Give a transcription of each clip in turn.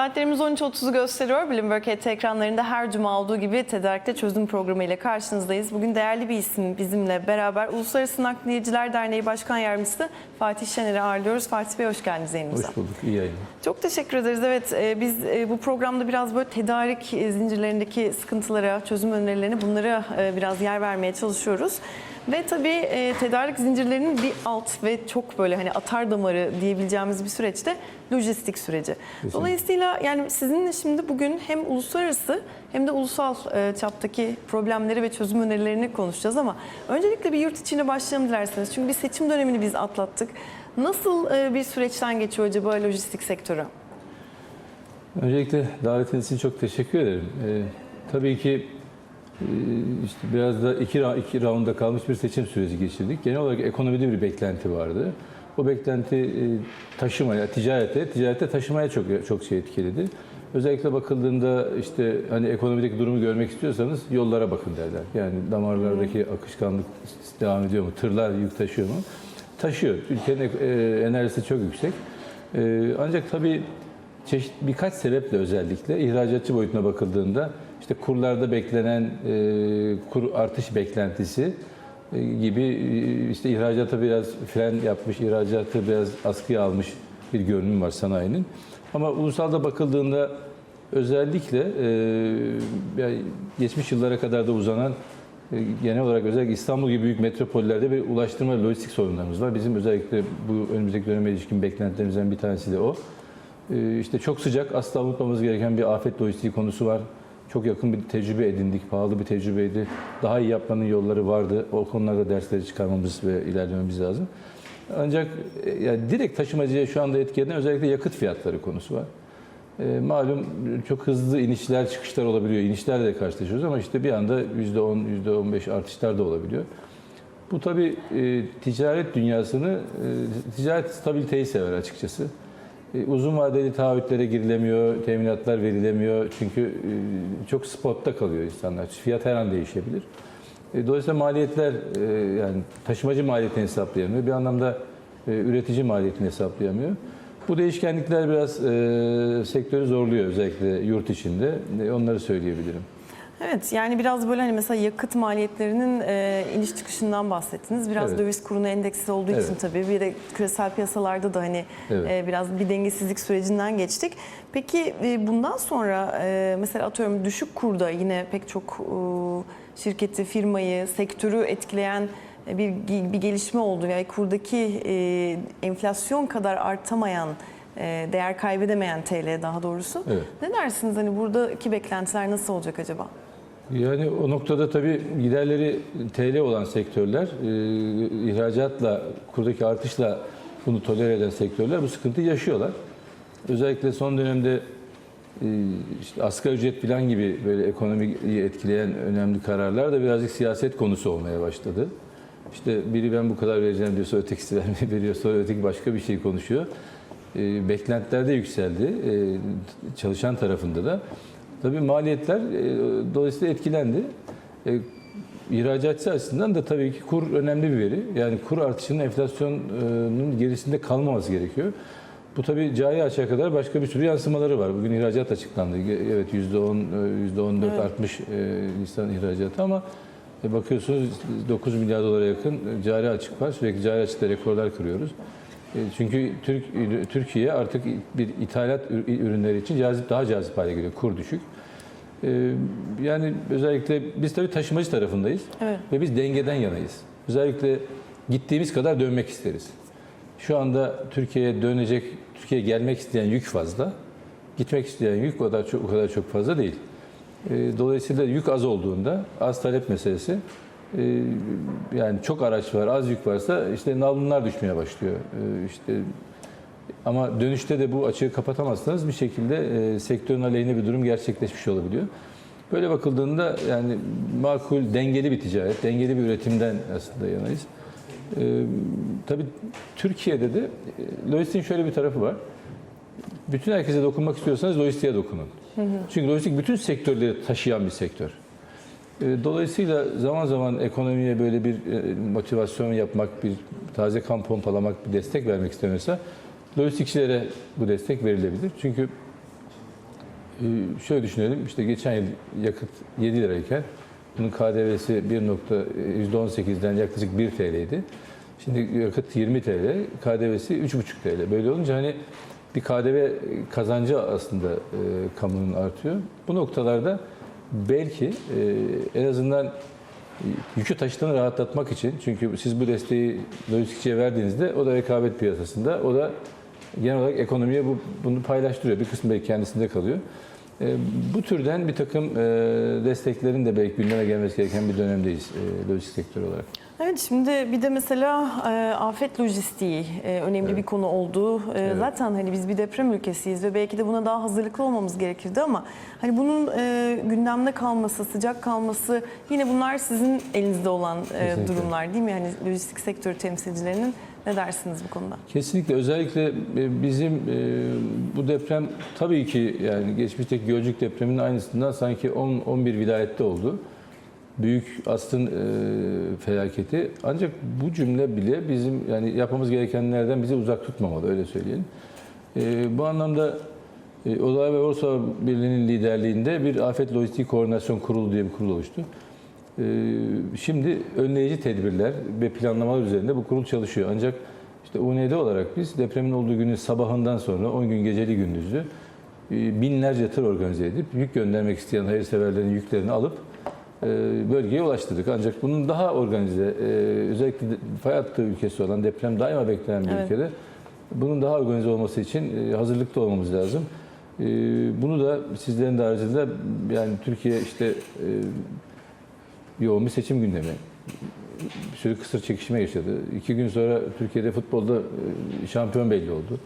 Saatlerimiz 13.30'u gösteriyor. Bloomberg HT ekranlarında her cuma olduğu gibi tedarikte çözüm programı ile karşınızdayız. Bugün değerli bir isim bizimle beraber Uluslararası Nakliyeciler Derneği Başkan Yardımcısı Fatih Şener'i ağırlıyoruz. Fatih Bey hoş geldiniz yayınımıza. Hoş bulduk, iyi yayınlar. Çok teşekkür ederiz. Evet e, biz e, bu programda biraz böyle tedarik e, zincirlerindeki sıkıntılara, çözüm önerilerine bunlara biraz yer vermeye çalışıyoruz. Ve tabii e, tedarik zincirlerinin bir alt ve çok böyle hani atar damarı diyebileceğimiz bir süreçte lojistik süreci. Dolayısıyla yani sizinle şimdi bugün hem uluslararası hem de ulusal e, çaptaki problemleri ve çözüm önerilerini konuşacağız ama öncelikle bir yurt içine başlayalım dilerseniz. Çünkü bir seçim dönemini biz atlattık. Nasıl e, bir süreçten geçiyor acaba lojistik sektörü? Öncelikle davetiniz için çok teşekkür ederim. Ee, tabii ki e, işte biraz da iki, iki raunda kalmış bir seçim süreci geçirdik. Genel olarak ekonomide bir beklenti vardı. O beklenti e, taşımaya, ticarete, ticarete taşımaya çok çok şey etkiledi. Özellikle bakıldığında işte hani ekonomideki durumu görmek istiyorsanız yollara bakın derler. Yani damarlardaki akışkanlık devam ediyor mu? Tırlar yük taşıyor mu? Taşıyor. Ülkenin e, enerjisi çok yüksek. E, ancak tabii çeşit birkaç sebeple özellikle ihracatçı boyutuna bakıldığında işte kurlarda beklenen e, kur artış beklentisi e, gibi e, işte ihracata biraz fren yapmış, ihracatı biraz askıya almış bir görünüm var sanayinin. Ama ulusalda bakıldığında özellikle e, geçmiş yıllara kadar da uzanan e, genel olarak özellikle İstanbul gibi büyük metropollerde bir ulaştırma lojistik sorunlarımız var. Bizim özellikle bu önümüzdeki döneme ilişkin beklentilerimizden bir tanesi de o. Ee, İşte çok sıcak, asla unutmamamız gereken bir afet lojistiği konusu var. Çok yakın bir tecrübe edindik, pahalı bir tecrübeydi. Daha iyi yapmanın yolları vardı. O konularda dersleri çıkarmamız ve ilerlememiz lazım. Ancak e, yani direkt taşımacıya şu anda etki eden özellikle yakıt fiyatları konusu var. E, malum çok hızlı inişler çıkışlar olabiliyor. İnişlerle de karşılaşıyoruz ama işte bir anda %10, %15 artışlar da olabiliyor. Bu tabii e, ticaret dünyasını, e, ticaret stabiliteyi sever açıkçası. E, uzun vadeli taahhütlere girilemiyor, teminatlar verilemiyor. Çünkü e, çok spotta kalıyor insanlar. Fiyat her an değişebilir. E, dolayısıyla maliyetler, yani taşımacı maliyetini hesaplayamıyor. Bir anlamda üretici maliyetini hesaplayamıyor. Bu değişkenlikler biraz sektörü zorluyor özellikle yurt içinde. Onları söyleyebilirim. Evet yani biraz böyle hani mesela yakıt maliyetlerinin e, iniş çıkışından bahsettiniz. Biraz Evet. döviz kuruna endeksli olduğu için Evet. tabii bir de küresel piyasalarda da hani Evet. e, biraz bir dengesizlik sürecinden geçtik. Peki e, bundan sonra e, mesela atıyorum düşük kurda yine pek çok e, şirketi, firmayı, sektörü etkileyen e, bir bir gelişme oldu. Yani kurdaki e, enflasyon kadar artamayan e, değer kaybedemeyen TL daha doğrusu. Evet. Ne dersiniz hani buradaki beklentiler nasıl olacak acaba? Yani o noktada tabii giderleri TL olan sektörler, e, ihracatla, kurdaki artışla bunu tolere eden sektörler bu sıkıntıyı yaşıyorlar. Özellikle son dönemde e, işte asgari ücret falan gibi böyle ekonomiyi etkileyen önemli kararlar da birazcık siyaset konusu olmaya başladı. İşte biri ben bu kadar vereceğim diyorsa ötekisi vermeyi veriyor, sonra öteki başka bir şey konuşuyor. E, beklentiler de yükseldi e, çalışan tarafında da. Tabii maliyetler e, dolayısıyla etkilendi. E, ihracatçı açısından da tabii ki kur önemli bir veri. Yani kur artışının enflasyonun gerisinde kalmaması gerekiyor. Bu tabii cari açığa kadar başka bir sürü yansımaları var. Bugün ihracat açıklandı. Evet %10, %14 Evet. artmış e, Nisan ihracatı ama e, bakıyorsunuz 9 milyar dolara yakın cari açık var. Sürekli cari açıkta rekorlar kırıyoruz. E, Çünkü Türk Türkiye artık bir ithalat ür- ürünleri için cazip daha cazip hale geliyor. Kur düşük. E, Yani özellikle biz tabii taşımacı tarafındayız Evet. ve biz dengeden yanayız. Özellikle gittiğimiz kadar dönmek isteriz. Şu anda Türkiye'ye dönecek, Türkiye'ye gelmek isteyen yük fazla. Gitmek isteyen yük o kadar çok, o kadar çok fazla değil. E, Dolayısıyla yük az olduğunda, az talep meselesi, e, yani çok araç var, az yük varsa işte nalbunlar düşmeye başlıyor. E, İşte ama dönüşte de bu açığı kapatamazsanız bir şekilde e, sektörün aleyhine bir durum gerçekleşmiş olabiliyor. Böyle bakıldığında yani makul, dengeli bir ticaret, dengeli bir üretimden aslında yanayız. E, tabii Türkiye'de de e, lojistiğin şöyle bir tarafı var. Bütün herkese dokunmak istiyorsanız lojistiğe dokunun. Çünkü lojistik bütün sektörleri taşıyan bir sektör. E, Dolayısıyla zaman zaman ekonomiye böyle bir e, motivasyon yapmak, bir taze kan pompalamak, bir destek vermek isteniyorsa lojistikçilere bu destek verilebilir. Çünkü Ee, şöyle düşünelim, işte geçen yıl yakıt 7 lirayken bunun KDV'si 1.18'den yaklaşık 1 TL'ydi. Şimdi yakıt 20 TL, KDV'si 3.5 TL. Böyle olunca hani bir KDV kazancı aslında e, kamunun artıyor. Bu noktalarda belki e, en azından yükü taşıtını rahatlatmak için çünkü siz bu desteği lojistikçiye verdiğinizde o da rekabet piyasasında o da genel olarak ekonomiye bu, bunu paylaştırıyor. Bir kısmı belki kendisinde kalıyor. E, bu türden bir takım e, desteklerin de belki gündeme gelmesi gereken bir dönemdeyiz e, lojistik sektörü olarak. Evet şimdi bir de mesela e, afet lojistiği e, önemli bir konu oldu. E, Evet. Zaten hani biz bir deprem ülkesiyiz ve belki de buna daha hazırlıklı olmamız gerekirdi ama hani bunun e, gündemde kalması, sıcak kalması yine bunlar sizin elinizde olan e, durumlar değil mi? Yani lojistik sektörü temsilcilerinin ne dersiniz bu konuda? Kesinlikle özellikle e, bizim e, bu deprem tabii ki yani geçmişteki Gölcük depreminin aynısından sanki 10 11 vilayette oldu. Büyük aslın e, felaketi. Ancak bu cümle bile bizim yani yapmamız gerekenlerden bizi uzak tutmamalı öyle söyleyelim. Bu anlamda Odalar ve Borsa Birliği'nin liderliğinde bir afet lojistik koordinasyon kurulu diye bir kurul oluştu. Ee, Şimdi önleyici tedbirler ve planlamalar üzerinde bu kurul çalışıyor. Ancak işte UNED olarak biz depremin olduğu günün sabahından sonra 10 gün geceli gündüzlü e, binlerce tır organize edip yük göndermek isteyen hayırseverlerin yüklerini alıp e, bölgeye ulaştırdık. Ancak bunun daha organize, e, özellikle fay hattı ülkesi olan deprem daima beklenen bir Evet. ülkede bunun daha organize olması için hazırlıklı olmamız lazım. Bunu da sizlerin de aracılığıyla yani Türkiye işte yoğun bir seçim gündemi. Bir sürü kısır çekişme yaşadı. İki gün sonra Türkiye'de futbolda e, şampiyon belli oldu.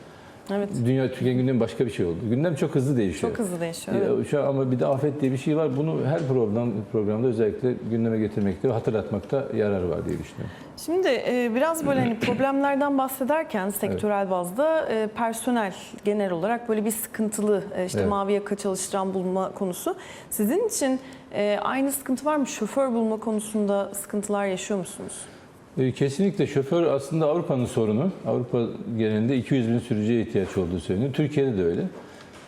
Evet. Dünya Türkiye gündemi başka bir şey oldu. Gündem çok hızlı değişiyor. Çok hızlı değişiyor. Evet. Şu an ama bir de afet diye bir şey var. Bunu her program programda özellikle gündeme getirmekte ve hatırlatmakta yarar var diye düşünüyorum. Şimdi e, biraz böyle hani problemlerden bahsederken sektörel bazda e, personel genel olarak böyle bir sıkıntılı işte Evet. mavi yaka çalıştıran bulma konusu. Sizin için e, aynı sıkıntı var mı? Şoför bulma konusunda sıkıntılar yaşıyor musunuz? E, Kesinlikle şoför aslında Avrupa'nın sorunu. Avrupa genelinde 200 bin sürücüye ihtiyaç olduğu söyleniyor. Türkiye'de de öyle.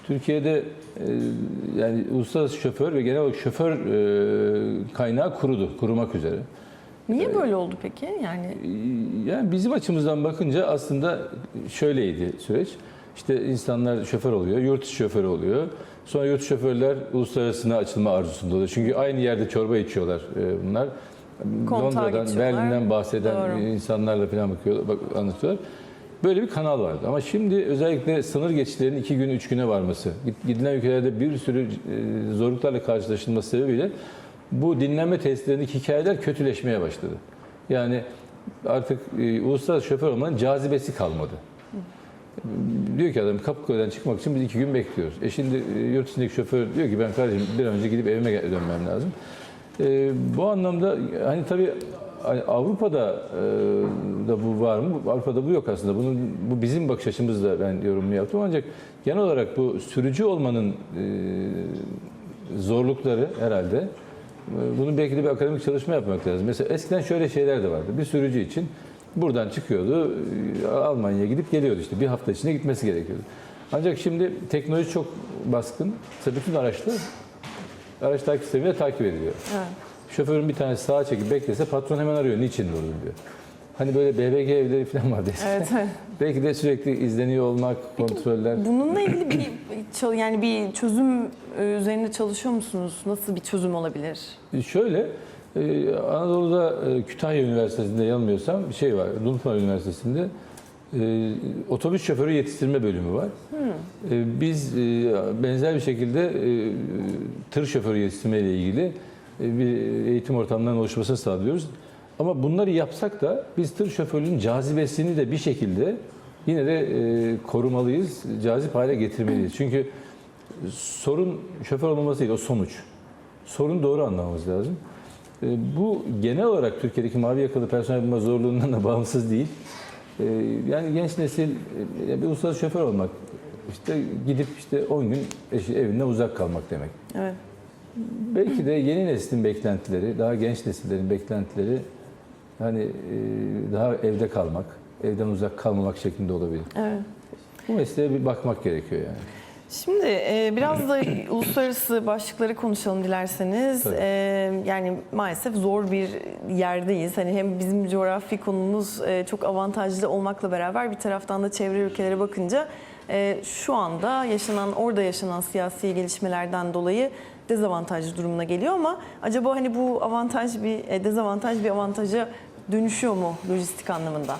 Türkiye'de e, yani uluslararası şoför ve genel olarak şoför e, kaynağı kurudu, kurumak üzere. Niye böyle oldu peki? Yani Yani bizim açımızdan bakınca aslında şöyleydi süreç. İşte insanlar şoför oluyor, yurt dışı şoförü oluyor. Sonra yurt şoförler uluslararasına açılma arzusunda oluyor. Çünkü aynı yerde çorba içiyorlar e, bunlar. Kontağa Londra'dan. Berlin'den bahseden Doğru. insanlarla falan bakıyor, bak, anlatıyorlar. Böyle bir kanal vardı. Ama şimdi özellikle sınır geçişlerinin iki gün, üç güne varması, gid- gidilen ülkelerde bir sürü e, zorluklarla karşılaşılması sebebiyle bu dinlenme tesislerindeki hikayeler kötüleşmeye başladı. Yani artık e, uluslararası şoför olmanın cazibesi kalmadı. Diyor ki adam Kapıköy'den çıkmak için biz iki gün bekliyoruz. E şimdi e, yurt dışındaki şoför diyor ki ben kardeşim bir önce gidip evime dönmem lazım. E, bu anlamda hani tabii hani Avrupa'da e, da bu var mı? Avrupa'da bu yok aslında. Bunun bu bizim bakış açımızla ben yorumumu yaptım ancak genel olarak bu sürücü olmanın e, zorlukları herhalde e, bunun belki de bir akademik çalışma yapmak lazım. Mesela eskiden şöyle şeyler de vardı. Bir sürücü için buradan çıkıyordu, Almanya'ya gidip geliyordu işte. Bir hafta içinde gitmesi gerekiyordu. Ancak şimdi teknoloji çok baskın. Mesela bütün araçlar araç takip sistemiyle takip ediliyor. evet. Şoförün bir tanesi sağa çekip beklese patron hemen arıyor. Niçin durdun diyor. Hani böyle BBG evleri falan vardı. Evet. Belki de sürekli izleniyor olmak, kontroller. Bununla ilgili bir yani bir çözüm e, üzerinde çalışıyor musunuz? Nasıl bir çözüm olabilir? Şöyle, e, Anadolu'da e, Kütahya Üniversitesi'nde yanılmıyorsam bir şey var, Dumlupınar Üniversitesi'nde e, otobüs şoförü yetiştirme bölümü var. E, Biz e, benzer bir şekilde e, tır şoförü yetiştirme ile ilgili e, bir eğitim ortamlarının oluşmasını sağlıyoruz. Ama bunları yapsak da biz tır şoförlüğünün cazibesini de bir şekilde yine de e, korumalıyız, cazip hale getirmeliyiz. Çünkü sorun şoför olmaması değil, o sonuç. Sorun doğru anlamamız lazım. E, Bu genel olarak Türkiye'deki mavi yakalı personel bulma zorluğundan da bağımsız değil. E, Yani genç nesil e, bir uluslararası şoför olmak, işte gidip işte 10 gün evinden uzak kalmak demek. Evet. Belki de yeni neslin beklentileri, daha genç nesillerin beklentileri hani e, daha evde kalmak, evden uzak kalmamak şeklinde olabilir. Evet. Bu mesleğe bir bakmak gerekiyor yani. Şimdi e, biraz da uluslararası başlıkları konuşalım dilerseniz. Tabii. E, yani maalesef zor bir yerdeyiz. Hani hem bizim coğrafi konumuz e, çok avantajlı olmakla beraber bir taraftan da çevre ülkelere bakınca e, şu anda yaşanan orada yaşanan siyasi gelişmelerden dolayı dezavantajlı durumuna geliyor ama acaba hani bu avantaj bir e, dezavantaj bir avantaja dönüşüyor mu lojistik anlamında?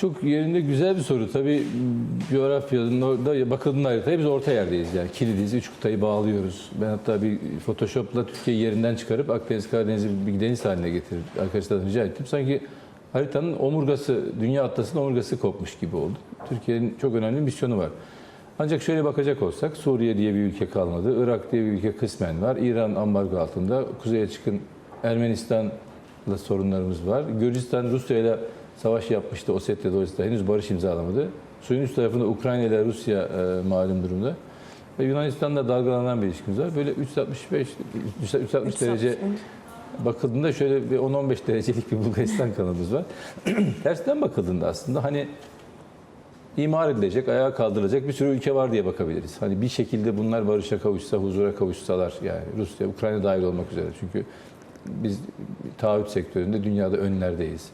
Çok yerinde güzel bir soru. Tabii coğrafyanın orada bakıldığında haritaya biz orta yerdeyiz. Yani kilidiz, üç kıtayı bağlıyoruz. Ben hatta bir Photoshop'la Türkiye'yi yerinden çıkarıp Akdeniz, Karadeniz'i bir deniz haline getirip arkadaşlardan rica ettim. Sanki haritanın omurgası, dünya atlasının omurgası kopmuş gibi oldu. Türkiye'nin çok önemli bir misyonu var. Ancak şöyle bakacak olsak Suriye diye bir ülke kalmadı. Irak diye bir ülke kısmen var. İran ambargo altında. Kuzeye çıkın Ermenistan'la sorunlarımız var. Gürcistan Rusya ile savaş yapmıştı. Ossetya dolayısıyla henüz barış imzalamadı. Suyun üst tarafında Ukrayna ile Rusya e, malum durumda. Ve Yunanistan'la dalgalanan bir ilişkimiz var. Böyle 365 360 derece bakıldığında şöyle bir 10-15 derecelik bir Bulgaristan kanalımız var. Tersten bakıldığında aslında hani imar edilecek, ayağa kaldırılacak bir sürü ülke var diye bakabiliriz. Hani bir şekilde bunlar barışa kavuşsa, huzura kavuşsalar yani Rusya, Ukrayna dahil olmak üzere. Çünkü biz taahhüt sektöründe dünyada önlerdeyiz.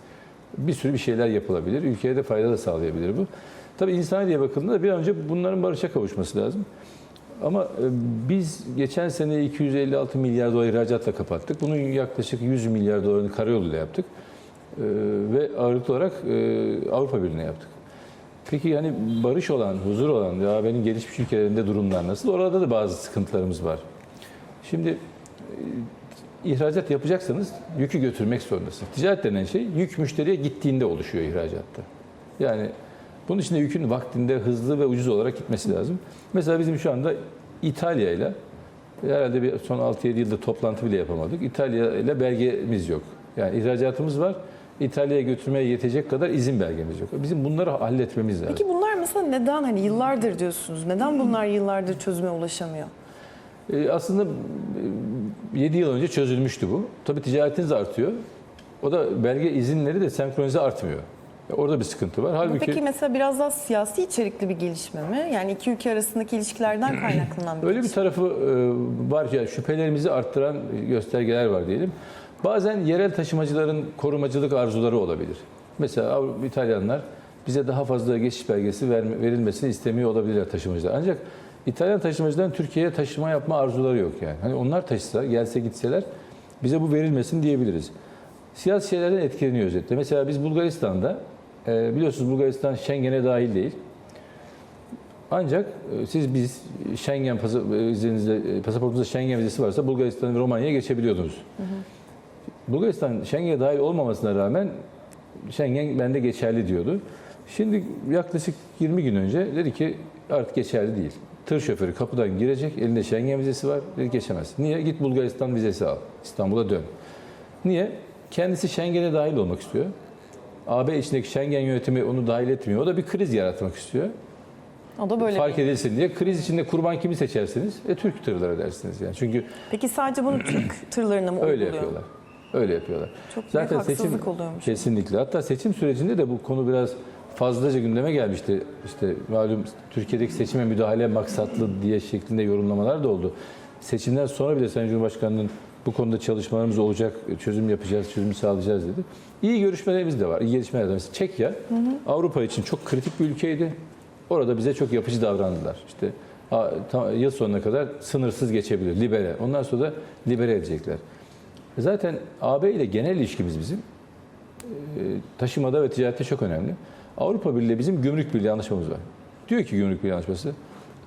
Bir sürü bir şeyler yapılabilir. Ülkeye de fayda da sağlayabilir bu. Tabii insani diye bakıldığında bir an önce bunların barışa kavuşması lazım. Ama e, biz geçen sene 256 milyar dolar ihracatla kapattık. Bunun yaklaşık 100 milyar dolarını karayoluyla yaptık. E, Ve ağırlıklı olarak e, Avrupa Birliği'ne yaptık. Peki yani barış olan, huzur olan ya benim gelişmiş ülkelerinde durumlar nasıl? Orada da bazı sıkıntılarımız var. Şimdi ihracat yapacaksanız yükü götürmek zorundasınız. Ticaret denen şey yük müşteriye gittiğinde oluşuyor ihracatta. Yani bunun için de yükün vaktinde hızlı ve ucuz olarak gitmesi lazım. Mesela bizim şu anda İtalya ile herhalde bir son 6-7 yılda toplantı bile yapamadık. İtalya ile belgemiz yok. Yani ihracatımız var. İtalya'ya götürmeye yetecek kadar izin belgemiz yok. Bizim bunları halletmemiz lazım. Peki bunlar mesela neden hani yıllardır diyorsunuz? Neden bunlar yıllardır çözüme ulaşamıyor? Ee, Aslında 7 yıl önce çözülmüştü bu. Tabii ticaretiniz artıyor. O da belge izinleri de senkronize artmıyor. Orada bir sıkıntı var. Halbuki Peki mesela biraz daha siyasi içerikli bir gelişme mi? Yani iki ülke arasındaki ilişkilerden kaynaklanan bir öyle bir tarafı e, var ya şüphelerimizi arttıran göstergeler var diyelim. Bazen yerel taşımacıların korumacılık arzuları olabilir. Mesela İtalyanlar bize daha fazla geçiş belgesi verilmesini istemiyor olabilirler taşımacılar. Ancak İtalyan taşımacıların Türkiye'ye taşıma yapma arzuları yok yani. Hani onlar taşısa, gelse gitseler bize bu verilmesin diyebiliriz. Siyasi şeylerden etkileniyor özetle. Mesela biz Bulgaristan'da e, biliyorsunuz Bulgaristan Schengen'e dahil değil. Ancak e, siz biz Schengen e, vizenizde, e, pasaportunuzda Schengen vizesi varsa Bulgaristan ve Romanya'ya geçebiliyordunuz. Bulgaristan Schengen'e dahil olmamasına rağmen Schengen bende geçerli diyordu. Şimdi yaklaşık 20 gün önce dedi ki artık geçerli değil. Tır şoförü kapıdan girecek, elinde Schengen vizesi var, geçemez. Niye? Git Bulgaristan vizesi al, İstanbul'a dön. Niye? Kendisi Schengen'e dahil olmak istiyor. AB içindeki Schengen yönetimi onu dahil etmiyor. O da bir kriz yaratmak istiyor. O da böyle Fark bir- edilsin diye. Kriz içinde kurban kimi seçersiniz? E Türk tırları dersiniz yani. Çünkü Peki sadece bunu Türk tırlarına mı öyle yapıyorlar. Öyle yapıyorlar. Çok büyük haksızlık oluyormuş. Kesinlikle. Hatta seçim sürecinde de bu konu biraz fazlaca gündeme gelmişti. İşte malum Türkiye'deki seçime müdahale maksatlı diye şeklinde yorumlamalar da oldu. Seçimden sonra bile Sayın Cumhurbaşkanı'nın bu konuda çalışmalarımız olacak, çözüm yapacağız, çözüm sağlayacağız dedi. İyi görüşmelerimiz de var, iyi gelişmeler de var. Mesela Çekya, Avrupa için çok kritik bir ülkeydi. Orada bize çok yapıcı davrandılar. İşte yıl sonuna kadar sınırsız geçebilir, libere. Ondan sonra da libere edecekler. Zaten AB ile genel ilişkimiz bizim e, taşımada ve ticarette çok önemli. Avrupa Birliği bizim gümrük birliği anlaşmamız var. Diyor ki gümrük birliği anlaşması,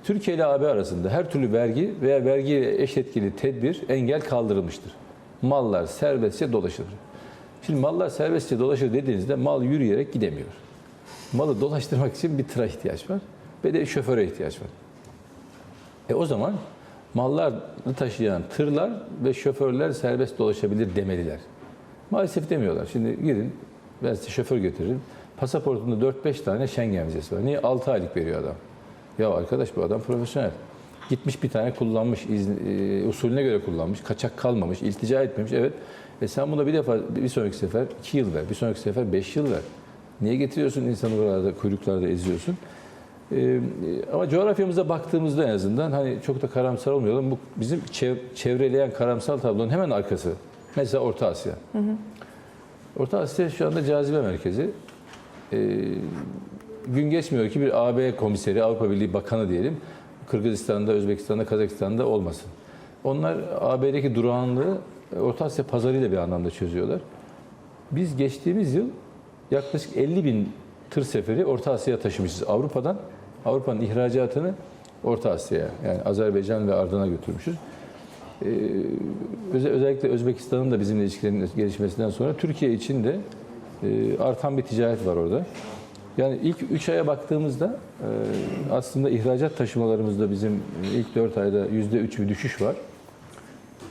Türkiye ile AB arasında her türlü vergi veya vergiyle eş etkili tedbir, engel kaldırılmıştır. Mallar serbestçe dolaşır. Şimdi mallar serbestçe dolaşır dediğinizde mal yürüyerek gidemiyor. Malı dolaştırmak için bir tıra ihtiyaç var ve de şoföre ihtiyaç var. E o zaman malları taşıyan tırlar ve şoförler serbest dolaşabilir demeliler. Maalesef demiyorlar. Şimdi gidin ben size şoför getiririm. Pasaportunda 4-5 tane Schengen vizesi var. Niye? 6 aylık veriyor adam. Ya arkadaş bu adam profesyonel. Gitmiş bir tane kullanmış, izni, e, usulüne göre kullanmış, kaçak kalmamış, iltica etmemiş. Evet. E sen buna bir defa, bir sonraki sefer 2 yıl ver, bir sonraki sefer 5 yıl ver. Niye getiriyorsun insanı buralarda, kuyruklarda eziyorsun? Ee, ama coğrafyamıza baktığımızda en azından hani çok da karamsar olmayalım. Bu bizim çev- çevreleyen karamsar tablonun hemen arkası. Mesela Orta Asya. Orta Asya şu anda cazibe merkezi. Ee, gün geçmiyor ki bir AB komiseri, Avrupa Birliği Bakanı diyelim, Kırgızistan'da, Özbekistan'da, Kazakistan'da olmasın. Onlar AB'deki durağanlığı Orta Asya pazarıyla bir anlamda çözüyorlar. Biz geçtiğimiz yıl yaklaşık 50 bin tır seferi Orta Asya'ya taşımışız. Avrupa'dan, Avrupa'nın ihracatını Orta Asya'ya, yani Azerbaycan ve Ardan'a götürmüşüz. Ee, öze- özellikle Özbekistan'ın da bizimle ilişkilerinin gelişmesinden sonra Türkiye için de e, artan bir ticaret var orada. Yani ilk 3 aya baktığımızda e, aslında ihracat taşımalarımızda bizim ilk 4 ayda %3 bir düşüş var.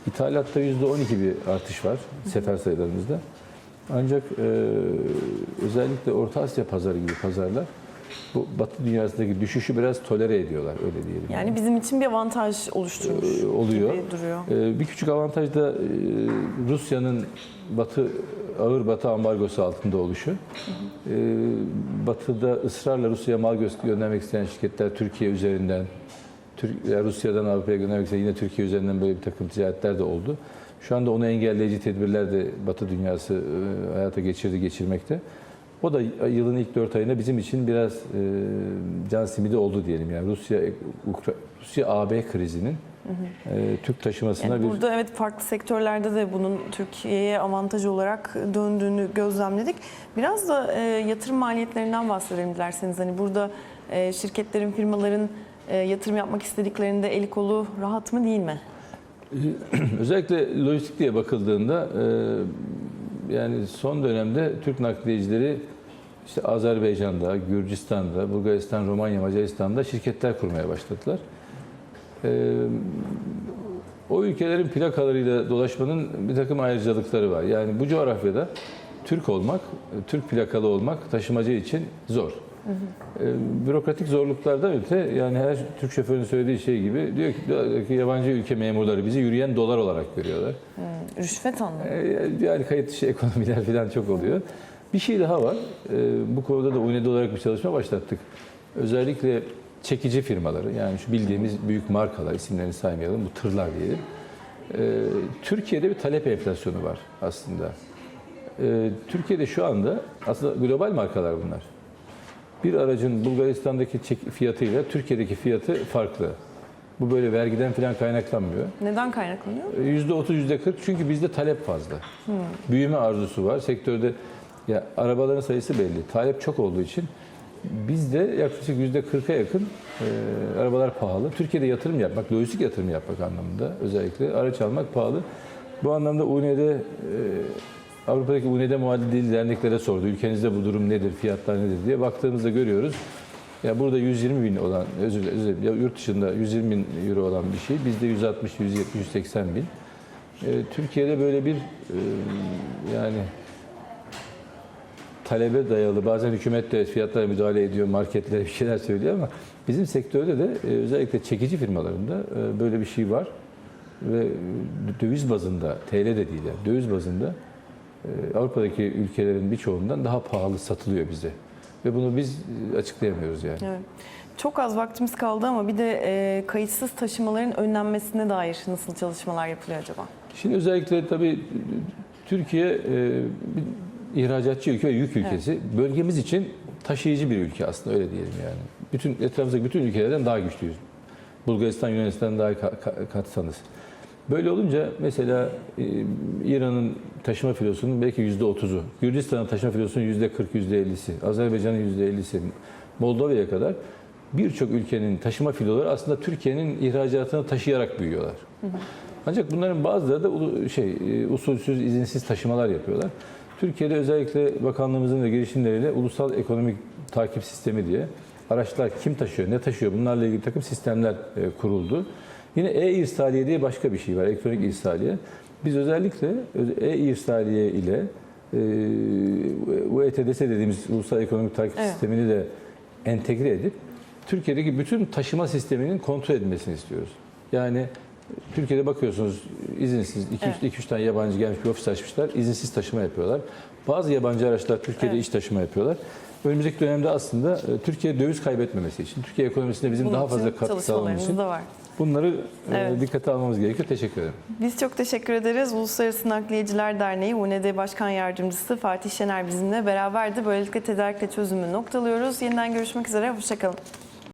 İthalatta %12 bir artış var sefer sayılarımızda. Ancak e, özellikle Orta Asya pazarı gibi pazarlar bu Batı dünyasındaki düşüşü biraz tolere ediyorlar öyle diyelim. Yani bizim için bir avantaj oluşturmuş Ee, oluyor. gibi duruyor. Ee, Bir küçük avantaj da e, Rusya'nın Batı ağır Batı ambargosu altında oluşu. Ee, Batı'da ısrarla Rusya'ya mal gö- göndermek isteyen şirketler Türkiye üzerinden, Rusya'dan Avrupa'ya göndermek isteyen yine Türkiye üzerinden böyle bir takım ticaretler de oldu. Şu anda onu engelleyici tedbirler de Batı dünyası e, hayata geçirdi, geçirmekte. O da yılın ilk dört ayında bizim için biraz e, can simidi oldu diyelim. Yani Rusya Ukra- Rusya AB krizinin e, Türk taşımasına Yani bir burada evet farklı sektörlerde de bunun Türkiye'ye avantaj olarak döndüğünü gözlemledik. Biraz da e, yatırım maliyetlerinden bahsedelim dilerseniz. Hani burada e, şirketlerin, firmaların e, yatırım yapmak istediklerinde eli kolu rahat mı değil mi? Özellikle lojistik diye bakıldığında e, yani son dönemde Türk nakliyecileri işte Azerbaycan'da, Gürcistan'da, Bulgaristan, Romanya, Macaristan'da şirketler kurmaya başladılar. E, o ülkelerin plakalarıyla dolaşmanın bir takım ayrıcalıkları var. Yani bu coğrafyada Türk olmak, Türk plakalı olmak taşımacı için zor. E, bürokratik zorluklardan öte yani her Türk şoförün söylediği şey gibi diyor ki, diyor ki yabancı ülke memurları bizi yürüyen dolar olarak görüyorlar. Rüşvet anlamı. E, Yani kayıt dışı ekonomiler falan çok oluyor. Bir şey daha var. E, Bu konuda da UNED olarak bir çalışma başlattık. Özellikle çekici firmaları yani şu bildiğimiz büyük markalar isimlerini saymayalım bu tırlar diyelim. E, Türkiye'de bir talep enflasyonu var aslında. E, Türkiye'de şu anda aslında global markalar bunlar. Bir aracın Bulgaristan'daki fiyatıyla Türkiye'deki fiyatı farklı. Bu böyle vergiden falan kaynaklanmıyor. Neden kaynaklanıyor? %30, %40 çünkü bizde talep fazla. Büyüme arzusu var. Sektörde ya arabaların sayısı belli. Talep çok olduğu için bizde yaklaşık %40'a yakın e, arabalar pahalı. Türkiye'de yatırım yapmak, lojistik yatırım yapmak anlamında özellikle araç almak pahalı. Bu anlamda UNE'de e, Avrupa'daki UNE'de muadil değil derneklere sordu. Ülkenizde bu durum nedir, fiyatlar nedir diye baktığımızda görüyoruz. Ya burada 120 bin olan, özür dilerim, ya yurt dışında 120 bin euro olan bir şey, bizde 160, 170, 180 bin. Ee, Türkiye'de böyle bir e, yani talebe dayalı, bazen hükümet de fiyatlara müdahale ediyor, marketlere bir şeyler söylüyor ama bizim sektörde de e, özellikle çekici firmalarında e, böyle bir şey var. Ve döviz bazında, TL de değil yani, döviz bazında Avrupa'daki ülkelerin birçoğundan daha pahalı satılıyor bize. Ve bunu biz e, açıklayamıyoruz yani. Evet. Çok az vaktimiz kaldı ama bir de e, kayıtsız taşımaların önlenmesine dair nasıl çalışmalar yapılıyor acaba? Şimdi özellikle tabii Türkiye e, bir ihracatçı ülke ve yük ülkesi. Bölgemiz için taşıyıcı bir ülke aslında öyle diyelim yani. Bütün etrafımızdaki bütün ülkelerden daha güçlüyüz. Bulgaristan, Yunanistan daha ka- ka- katsanız. Böyle olunca mesela e, İran'ın taşıma filosunun belki yüzde otuzu, Gürcistan'ın taşıma filosunun yüzde kırk, yüzde ellisi, Azerbaycan'ın yüzde ellisi, Moldova'ya kadar birçok ülkenin taşıma filoları aslında Türkiye'nin ihracatını taşıyarak büyüyorlar. Ancak bunların bazıları da şey e, usulsüz, izinsiz taşımalar yapıyorlar. Türkiye'de özellikle bakanlığımızın ve girişimleriyle ulusal ekonomik takip sistemi diye araçlar kim taşıyor, ne taşıyor bunlarla ilgili takım sistemler e, kuruldu. Yine e-irsaliye diye başka bir şey var, elektronik irsaliye. Biz özellikle öz- e-irsaliye ile e, UETDS dediğimiz ulusal ekonomik takip Evet. sistemini de entegre edip Türkiye'deki bütün taşıma sisteminin kontrol edilmesini istiyoruz. Yani Türkiye'de bakıyorsunuz izinsiz 2-3 Evet. tane yabancı gelmiş bir ofis açmışlar. izinsiz taşıma yapıyorlar. Bazı yabancı araçlar Türkiye'de Evet. iş taşıma yapıyorlar. önümüzdeki dönemde aslında e, Türkiye döviz kaybetmemesi için, Türkiye ekonomisine bizim Bunun daha fazla katkı sağlamamız için var. Bunları e, Evet. dikkate almamız gerekiyor. Teşekkür ederim. Biz çok teşekkür ederiz. Uluslararası Nakliyeciler Derneği UNED Başkan Yardımcısı Fatih Şener bizimle beraberdi. Böylelikle tedarikle çözümü noktalıyoruz. Yeniden görüşmek üzere. Hoşçakalın.